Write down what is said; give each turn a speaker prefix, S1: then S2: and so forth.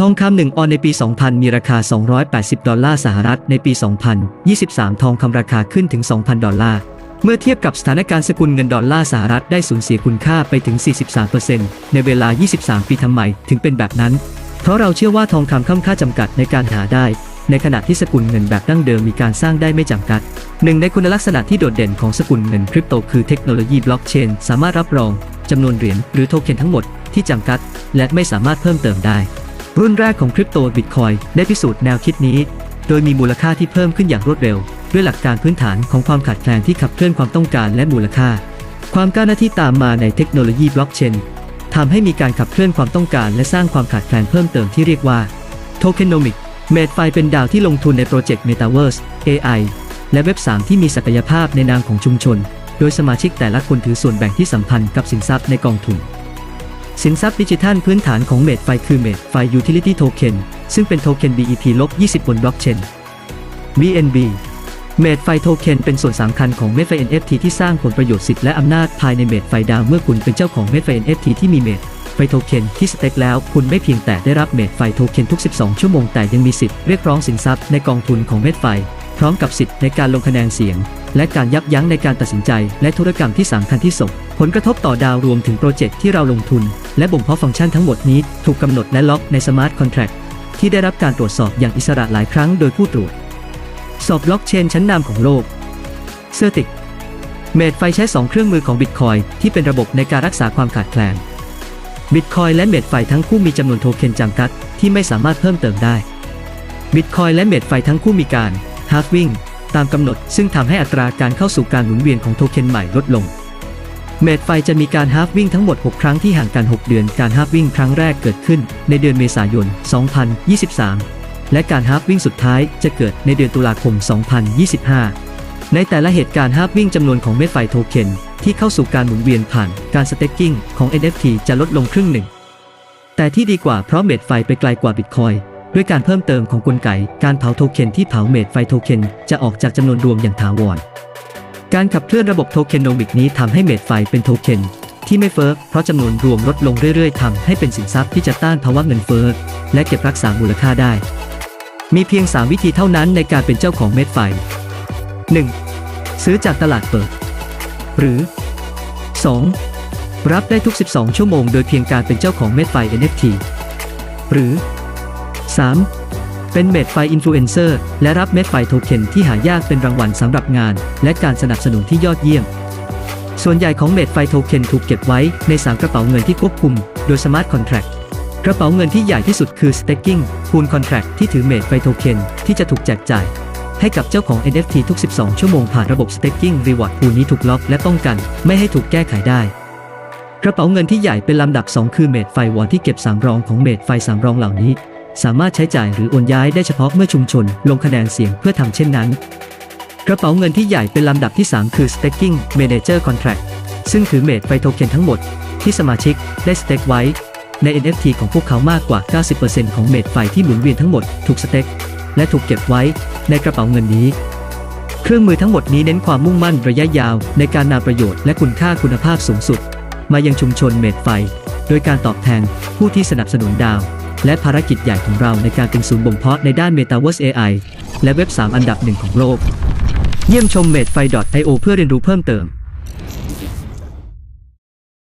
S1: ทองคำหนึ่งออนในปี 2000 มีราคา 280 ดอลลาร์สหรัฐ ในปี 2023 ทองคำราคาขึ้นถึง 2,000 ดอลลาร์ เมื่อเทียบกับสถานการณ์สกุลเงินดอลลาร์สหรัฐได้สูญเสียคุณค่าไปถึง 43%ในเวลา 23 ปีทำไมถึงเป็นแบบนั้น เพราะเราเชื่อว่าทองคำค่ำค่าจำกัดในการหาได้ ในขณะที่สกุลเงินแบบดั้งเดิมมีการสร้างได้ไม่จำกัด หนึ่งในคุณลักษณะที่โดดเด่นของสกุลเงินคริปโตคือเทคโนโลยีบล็อกเชนสามารถรับรองจำนวนเหรียญหรือโทเค็นทั้งหมดที่จำกัด และไม่สามารถเพิ่มเติมได้ รุ่นแรกของคริปโตบิตคอยได้พิสูจน์แนวคิดนี้ โดยมีมูลค่าที่เพิ่มขึ้นอย่างรวดเร็ว ด้วยหลักการพื้นฐานของความขาดแคลนที่ขับเคลื่อนความต้องการและมูลค่า ความก้าวหน้าที่ตามมาในเทคโนโลยีบล็อกเชนทำให้มีการขับเคลื่อนความต้องการ และสร้างความขาดแคลนเพิ่มเติมที่เรียกว่า Tokenomic เมดไฟเป็นดาวที่ลงทุนในโปรเจกต์ Metaverse AI และเว็บ 3 ที่มีศักยภาพในนามของชุมชน โดยสมาชิกแต่ละคนถือส่วนแบ่งที่สัมพันธ์กับสินทรัพย์ในกองทุน สินทรัพย์ดิจิทัลพื้นฐานของเมดไฟคือเมดไฟ Utility Token ซึ่งเป็นโทเค็น BEP-20 บนบล็อกเชน BNB เมดไฟโทเค็นเป็นส่วนสำคัญของเมดไฟ NFT ที่สร้างผลประโยชน์สิทธิ์และอำนาจภายในเมดไฟดาวเมื่อคุณเป็นเจ้าของเมดไฟ NFT ที่มีเมดไฟโทเค็นที่สเต็กแล้วคุณไม่เพียงแต่ได้รับเมดไฟโทเค็นทุก 12 ชั่วโมงแต่ยังมีสิทธิ์เรียกร้องสินทรัพย์ในกองทุนของเมดไฟ พร้อมกับสิทธิ์ในการลงคะแนนเสียง และการยับยั้งในการตัดสินใจ และธุรกรรมที่สำคัญที่ส่งผลกระทบต่อดาวรวมถึงโปรเจกต์ที่เราลงทุน และบ่มเพาะฟังก์ชันทั้งหมดนี้ถูกกำหนดและล็อกในสมาร์ทคอนแท็กที่ได้รับการตรวจสอบอย่างอิสระหลายครั้งโดยผู้ตรวจ สอบบล็อกเชนชั้นนำของโลกเซอร์ติกเมดไฟใช้ 2 เครื่องมือของบิตคอยที่เป็นระบบในการรักษาความขาดแคลนบิตคอยและเมดไฟทั้งคู่มีจำนวนโทเค็นจำกัด ที่ไม่สามารถเพิ่มเติมได้บิตคอยและเมดไฟทั้งคู่มีการาร์ฟวิ่ง ตามกำหนด ซึ่งทำให้อัตราการเข้าสู่การหมุนเวียนของโทเค็นใหม่ลดลง เมดไฟจะมีการฮาร์ฟวิ่งทั้งหมด 6 ครั้งที่ห่างกัน 6 เดือน การฮาร์ฟวิ่งครั้งแรกเกิดขึ้นในเดือนเมษายน 2023 และการฮาร์ฟวิ่งสุดท้ายจะเกิดในเดือนตุลาคม 2025 ในแต่ละเหตุการณ์ฮาร์ฟวิ่งจำนวนของเม็ดไฟโทเค็นที่เข้าสู่การหมุนเวียนผ่านการสเต็กกิ้งของ NFT จะลดลงครึ่งหนึ่ง แต่ที่ดีกว่าเพราะเม็ดไฟไปไกลกว่าบิตคอย ด้วยการเพิ่มเติมของกลไก การเผาโทเค็นที่เผาเม็ดไฟโทเค็นจะออกจากจำนวนรวมอย่างถาวร การขับเคลื่อนระบบโทเค็นโนมิกนี้ทำให้เม็ดไฟเป็นโทเค็นที่ไม่เฟ้อเพราะจำนวนรวมลดลงเรื่อยๆทำให้เป็นสินทรัพย์ที่จะต้านภาวะเงินเฟ้อและเก็บรักษามูลค่าได้ มีเพียง 3 วิธีเท่านั้นในการเป็นเจ้าของเม็ดไฟ 1. ซื้อจากตลาดเปิด หรือ 2. รับได้ทุก 12 ชั่วโมง โดยเพียงการเป็นเจ้าของเม็ดไฟ NFT หรือ 3. เป็นเม็ดไฟอินฟลูเอนเซอร์และรับเม็ดไฟโทเค็นที่หายากเป็นรางวัลสำหรับงาน และการสนับสนุนที่ยอดเยี่ยม ส่วนใหญ่ของเม็ดไฟโทเค็นถูกเก็บไว้ใน3กระเป๋าเงินที่ควบคุม โดยสมาร์ทคอนแท็กกระเป๋าเงินที่ใหญ่ที่สุดคือ staking pool contract ที่ถือเมดไฟโทเค็นที่จะถูกแจกจ่าย ให้กับเจ้าของ NFT ทุก 12 ชั่วโมงผ่านระบบ staking reward pool นี้ถูกล็อกและป้องกัน ไม่ให้ถูกแก้ไขได้ กระเป๋าเงินที่ใหญ่เป็นลำดับ 2 คือเมดไฟวอลที่เก็บสามรองของเมดไฟสามรองเหล่านี้ สามารถใช้จ่ายหรือโอนย้ายได้เฉพาะเมื่อชุมชน ลงคะแนนเสียงเพื่อทำเช่นนั้น กระเป๋าเงินที่ใหญ่เป็นลำดับที่ 3 คือ staking manager contract ซึ่งถือเมดไฟโทเค็นทั้งหมด ที่สมาชิกได้สเต็กไว้ ใน NFT ของพวกเขามากกว่า 90%ของเมดไฟที่หมุนเวียนทั้งหมดถูกสเต็กและถูกเก็บไว้ในกระเป๋าเงินนี้ เครื่องมือทั้งหมดนี้เน้นความมุ่งมั่นระยะยาว ในการนำประโยชน์และคุณค่าคุณภาพสูงสุด มายังชุมชนเมดไฟ โดยการตอบแทนผู้ที่สนับสนุนดาว และภารกิจใหญ่ของเราในการเป็นศูนย์บ่มเพาะในด้าน Metaverse AI และเว็บ 3 อันดับหนึ่งของโลก เยี่ยมชม medefy.io เพื่อเรียนรู้เพิ่มเติม